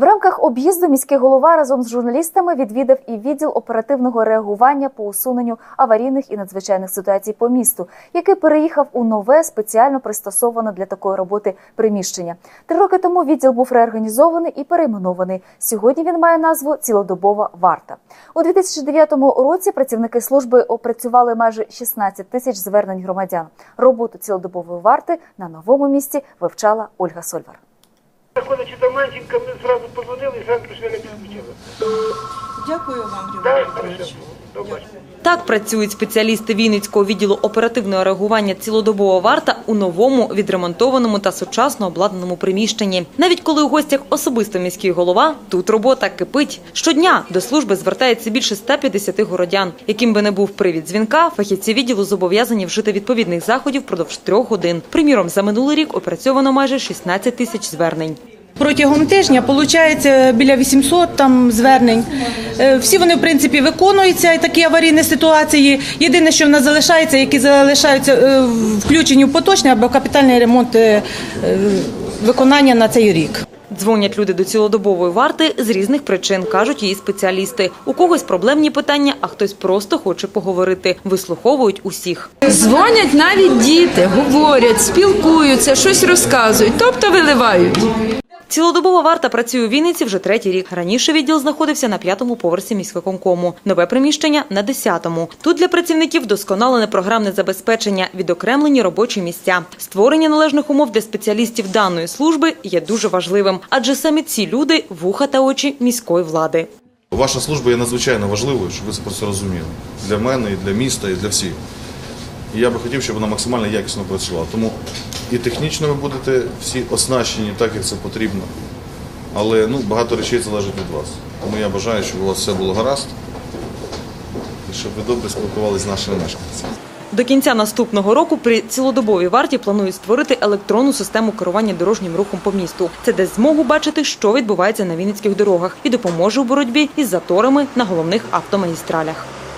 В рамках об'їзду міський голова разом з журналістами відвідав і відділ оперативного реагування по усуненню аварійних і надзвичайних ситуацій по місту, який переїхав у нове спеціально пристосоване для такої роботи приміщення. Три роки тому відділ був реорганізований і перейменований. Сьогодні він має назву Цілодобова варта. У 2009 році працівники служби опрацювали майже 16 тисяч звернень громадян. Роботу цілодобової варти на новому місці вивчала Ольга Сольвар. Заходячи до Манченка, ми зразу позвонили і зразу прийшли не підключили. Дякую вам, Так, Григорій. Петрович. Так працюють спеціалісти Вінницького відділу оперативного реагування цілодобова варта у новому, відремонтованому та сучасно обладнаному приміщенні. Навіть коли у гостях особисто міський голова, тут робота кипить. Щодня до служби звертається більше 150 городян. Яким би не був привід дзвінка, фахівці відділу зобов'язані вжити відповідних заходів впродовж трьох годин. Приміром, за минулий рік опрацьовано майже 16 тисяч звернень. Протягом тижня виходить біля 800 там звернень. Е, Всі вони в принципі виконуються і такі аварійні ситуації. Єдине, що в нас залишається, які залишаються е, включені в поточний або капітальний ремонт е, виконання на цей рік. Дзвонять люди до цілодобової варти з різних причин, кажуть її спеціалісти. У когось проблемні питання, а хтось просто хоче поговорити. Вислуховують усіх. Дзвонять навіть діти, говорять, спілкуються, щось розказують, тобто виливають. Цілодобова варта працює у Вінниці вже третій рік. Раніше відділ знаходився на п'ятому поверсі міськвиконкому. Нове приміщення на десятому. Тут для працівників досконалене програмне забезпечення, відокремлені робочі місця. Створення належних умов для спеціалістів даної служби є дуже важливим, адже саме ці люди вуха та очі міської влади. Ваша служба є надзвичайно важливою, щоб ви це просто розуміли. Для мене, і для міста, і для всіх. І я би хотів, щоб вона максимально якісно працювала. Тому і технічно ви будете всі оснащені так, як це потрібно. Але ну, багато речей залежить від вас. Тому я бажаю, щоб у вас все було гаразд і щоб ви добре спілкувалися з нашими мешканцями. До кінця наступного року при цілодобовій варті планують створити електронну систему керування дорожнім рухом по місту. Це дасть змогу бачити, що відбувається на вінницьких дорогах, і допоможе у боротьбі із заторами на головних автомагістралях.